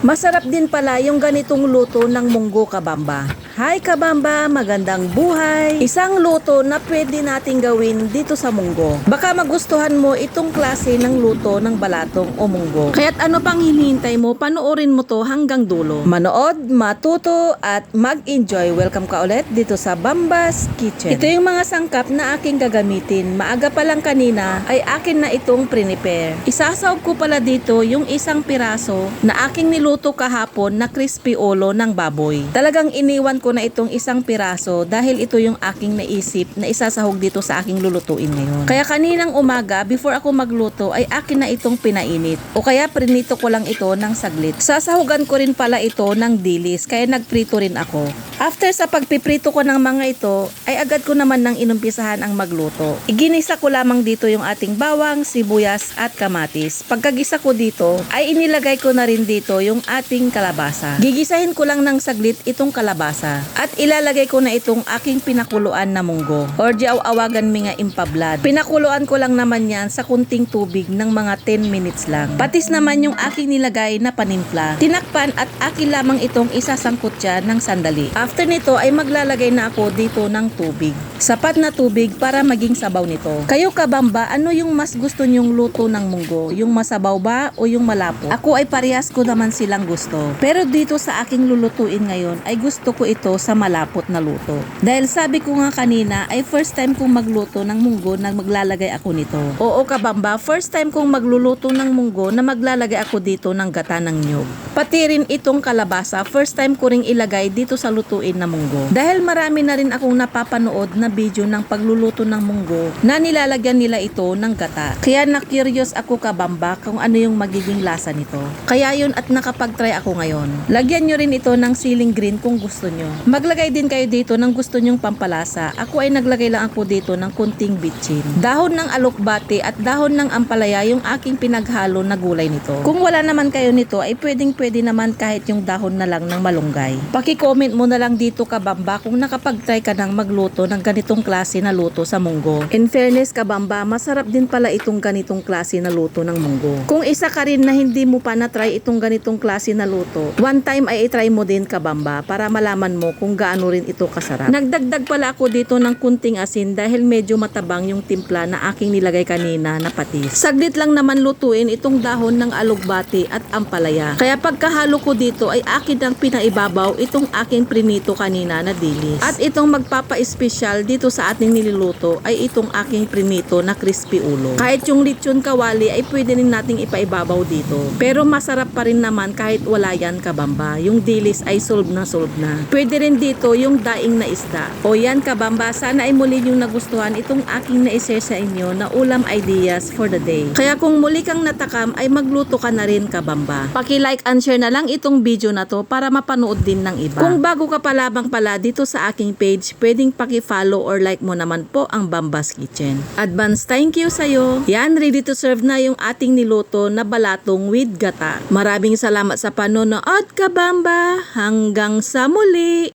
Masarap din pala yung ganitong luto ng munggo kabamba. Hi kabamba, magandang buhay. Isang luto na pwede nating gawin dito sa munggo. Baka magustuhan mo itong klase ng luto ng balatong o munggo. Kaya't ano pang hinihintay mo, panoorin mo to hanggang dulo. Manood, matuto at mag-enjoy. Welcome ka ulit dito sa Bambas Kitchen. Ito yung mga sangkap na aking gagamitin. Maaga pa lang kanina ay akin na itong prepare. Isasawag ko pala dito yung isang piraso na aking niluto kahapon na crispy ulo ng baboy. Talagang iniwan ko na itong isang piraso dahil ito yung aking naisip na isasahog dito sa aking lulutuin ngayon. Kaya kaninang umaga, before ako magluto, ay akin na itong pinainit. O kaya prinito ko lang ito ng saglit. Sasahugan ko rin pala ito ng dilis, kaya nagprito rin ako. After sa pagpiprito ko ng mga ito, ay agad ko naman nang inumpisahan ang magluto. Iginisa ko lamang dito yung ating bawang, sibuyas at kamatis. Pagkagisa ko dito, ay inilagay ko na rin dito yung ating kalabasa. Gigisahin ko lang ng saglit itong kalabasa. At ilalagay ko na itong aking pinakuluan na munggo. Or di awagan mi nga impablad. Pinakuluan ko lang naman yan sa kunting tubig ng mga 10 minutes lang. Patis naman yung aking nilagay na panimpla. Tinakpan at akin lamang itong isasangkot dyan ng sandali. After nito ay maglalagay na ako dito ng tubig. Sapat na tubig para maging sabaw nito. Kayo kabamba, ano yung mas gusto nyong luto ng munggo? Yung masabaw ba o yung malapot? Ako ay parehas ko naman silang gusto. Pero dito sa aking lulutuin ngayon ay gusto ko ito sa malapot na luto. Dahil sabi ko nga kanina ay first time kong magluto ng munggo na maglalagay ako nito. Oo kabamba, first time kong magluluto ng munggo na maglalagay ako dito ng gata ng nyog. Pati rin itong kalabasa, first time ko ring ilagay dito sa lutuin na munggo. Dahil marami na rin akong napapanood na video ng pagluluto ng munggo na nilalagyan nila ito ng gata. Kaya na-curious ako kabamba kung ano yung magiging lasa nito. Kaya yun at nakapag-try ako ngayon. Lagyan nyo rin ito ng ceiling green kung gusto nyo. Maglagay din kayo dito ng gusto nyong pampalasa. Ako ay naglagay lang ako dito ng kunting bitchin. Dahon ng alokbate at dahon ng ampalaya yung aking pinaghalo na gulay nito. Kung wala naman kayo nito ay pwedeng pwede naman kahit yung dahon na lang ng malunggay. Paki-comment mo na lang dito kabamba kung nakapag-try ka ng magluto ng ganitong klase na luto sa munggo. In fairness kabamba, masarap din pala itong ganitong klase na luto ng munggo. Kung isa ka rin na hindi mo pa na-try itong ganitong klase na luto, one time ay i-try mo din kabamba para malaman mo kung gaano rin ito kasarap. Nagdagdag pala ako dito ng kunting asin dahil medyo matabang yung timpla na aking nilagay kanina na patis. Saglit lang naman lutuin itong dahon ng alugbati at ampalaya. Kaya pagkahalo ko dito ay akin ang pinaibabaw itong aking prinito kanina na dilis. At itong magpapa-espesyal dito sa ating niluluto ay itong aking prinito na crispy ulo. Kahit yung lechon kawali ay pwede rin nating ipaibabaw dito. Pero masarap pa rin naman kahit wala yan kabamba. Yung dilis ay solve na solve na. Pwede rin dito yung daing na isda. O yan kabamba, sana ay muli yung nagustuhan itong aking na-share sa inyo na ulam ideas for the day. Kaya kung muli kang natakam ay magluto ka na rin kabamba. Paki-like and share na lang itong video na to para mapanood din ng iba. Kung bago ka pa labang pala dito sa aking page, pwedeng paki-follow or like mo naman po ang Bambas Kitchen. Advance thank you sa'yo. Yan, ready to serve na yung ating niluto na balatong with gata. Maraming salamat sa panonood kabamba. Hanggang sa muli!